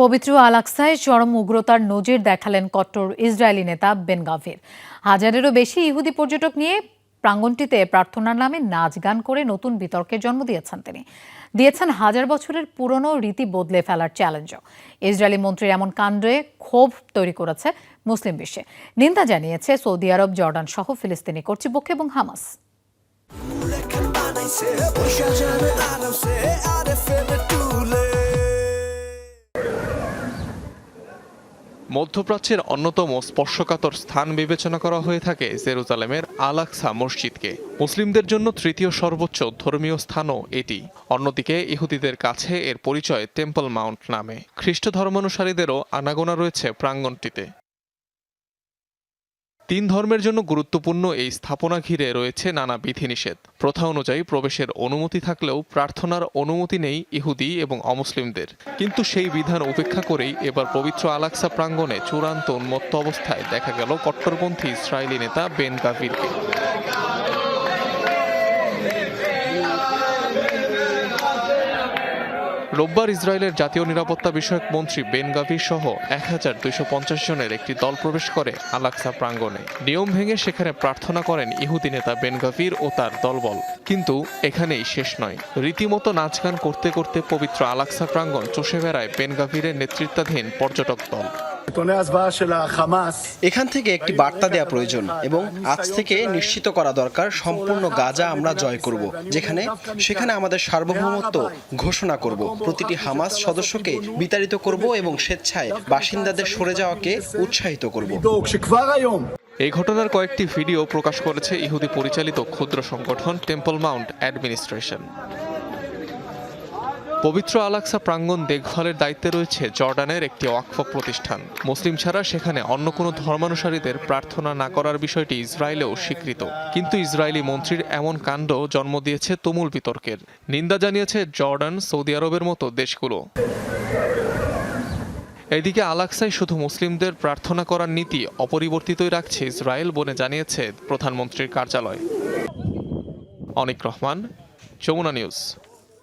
পবিত্র আলাক্সায় চরম উগ্রতার নজির দেখালেন কট্টর ইসরায়েলি নেতা বেন গাভির হাজারেরও বেশি ইহুদি পর্যটক নিয়ে প্রাঙ্গণটিতে প্রার্থনার নামে নাচ গান করে নতুন বিতর্কের জন্ম দিয়েছেন তিনি। দিয়েছেন হাজার বছরের পুরনো রীতি বদলে ফেলার চ্যালেঞ্জও। ইসরায়েলি মন্ত্রীর এমন কাণ্ডে ক্ষোভ তৈরি করেছে মুসলিম বিশ্বে। নিন্দা জানিয়েছে সৌদি আরব, জর্ডান সহ ফিলিস্তিনি কর্তৃপক্ষ এবং হামাস। মধ্যপ্রাচ্যের অন্যতম স্পর্শকাতর স্থান বিবেচনা করা হয়ে থাকে জেরুজালেমের আলাকসা মসজিদকে। মুসলিমদের জন্য তৃতীয় সর্বোচ্চ ধর্মীয় স্থানও এটি। অন্যদিকে ইহুদিদের কাছে এর পরিচয় টেম্পল মাউন্ট নামে। খ্রিস্ট ধর্মানুসারীদেরও আনাগোনা রয়েছে প্রাঙ্গণটিতে তিন ধর্মের জন্য গুরুত্বপূর্ণ এই স্থাপনা ঘিরে রয়েছে নানা বিধিনিষেধ। প্রথা অনুযায়ী প্রবেশের অনুমতি থাকলেও প্রার্থনার অনুমতি নেই ইহুদি এবং অমুসলিমদের। কিন্তু সেই বিধান উপেক্ষা করেই এবার পবিত্র আলাক্সা প্রাঙ্গণে চূড়ান্ত উন্মত্ত অবস্থায় দেখা গেল কট্টরপন্থী ইসরায়েলি নেতা বেন গাভিরকে রোববার ইসরায়েলের জাতীয় নিরাপত্তা বিষয়ক মন্ত্রী বেন গাভি সহ এক হাজার পঞ্চাশ জনের একটি দল প্রবেশ করে আলাক্সা প্রাঙ্গণে। নিয়ম ভেঙে সেখানে প্রার্থনা করেন ইহুদি নেতা বেন গাভির ও তার দলবল। কিন্তু এখানেই শেষ নয়। রীতিমতো নাচ গান করতে করতে পবিত্র আলাক্সা প্রাঙ্গণ চষে বেড়ায় বেন গাভিরের নেতৃত্বাধীন পর্যটক দল। এখান থেকে একটি বার্তা দেয়া প্রয়োজন এবং আজ থেকে নিশ্চিত করা দরকার সম্পূর্ণ গাজা আমরা জয় করব যেখানে সেখানে আমাদের সার্বভৌমত্ব ঘোষণা করব। প্রতিটি হামাস সদস্যকে বিতাড়িত করব এবং স্বেচ্ছায় বাসিন্দাদের সরে যাওয়াকে উৎসাহিত করব। এই ঘটনার কয়েকটি ভিডিও প্রকাশ করেছে ইহুদি পরিচালিত ক্ষুদ্র সংগঠন টেম্পল মাউন্ট অ্যাডমিনিস্ট্রেশন। পবিত্র আলাক্সা প্রাঙ্গণ দেখভালের দায়িত্বে রয়েছে জর্ডানের একটি ওয়াকফ প্রতিষ্ঠান। মুসলিম ছাড়া সেখানে অন্য কোনো ধর্মানুসারীদের প্রার্থনা না করার বিষয়টি ইসরায়েলেও স্বীকৃত। কিন্তু ইসরায়েলি মন্ত্রীর এমন কাণ্ড জন্ম দিয়েছে তুমুল বিতর্কের। নিন্দা জানিয়েছে জর্ডান, সৌদি আরবের মতো দেশগুলো। এদিকে আলাক্সায় শুধু মুসলিমদের প্রার্থনা করার নীতি অপরিবর্তিতই রাখছে ইসরায়েল বলে জানিয়েছে প্রধানমন্ত্রীর কার্যালয়। অনিক রহমান, যমুনা নিউজ।